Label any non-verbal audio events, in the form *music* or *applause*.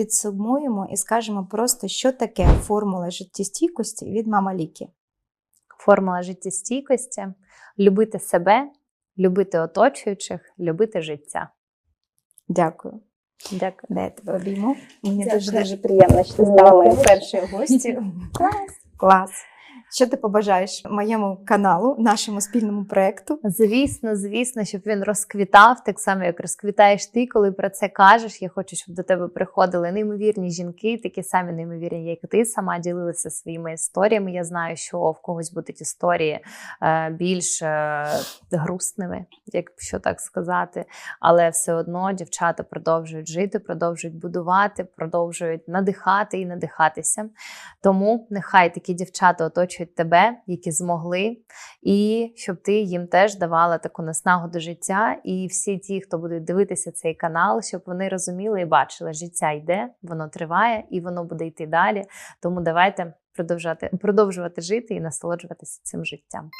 підсумуємо і скажемо просто, що таке формула життєстійкості від мама Ліки. Формула життєстійкості любити себе, любити оточуючих, любити життя. Дякую. Дякую. Де я тебе обійму? Мені дуже дуже приємно, що ти стала моєю першою гостю. *laughs* Клас. Клас. Що ти побажаєш моєму каналу, нашому спільному проєкту? Звісно, звісно, щоб він розквітав, так само, як розквітаєш ти, коли про це кажеш. Я хочу, щоб до тебе приходили неймовірні жінки, такі самі неймовірні, як ти сама ділилася своїми історіями. Я знаю, що в когось будуть історії е, більш е, грустними, якщо так сказати. Але все одно дівчата продовжують жити, продовжують будувати, продовжують надихати і надихатися. Тому нехай такі дівчата оточують тебе, які змогли, і щоб ти їм теж давала таку наснагу до життя. І всі ті, хто будуть дивитися цей канал, щоб вони розуміли і бачили, життя йде, воно триває і воно буде йти далі. Тому давайте продовжувати, продовжувати жити і насолоджуватися цим життям.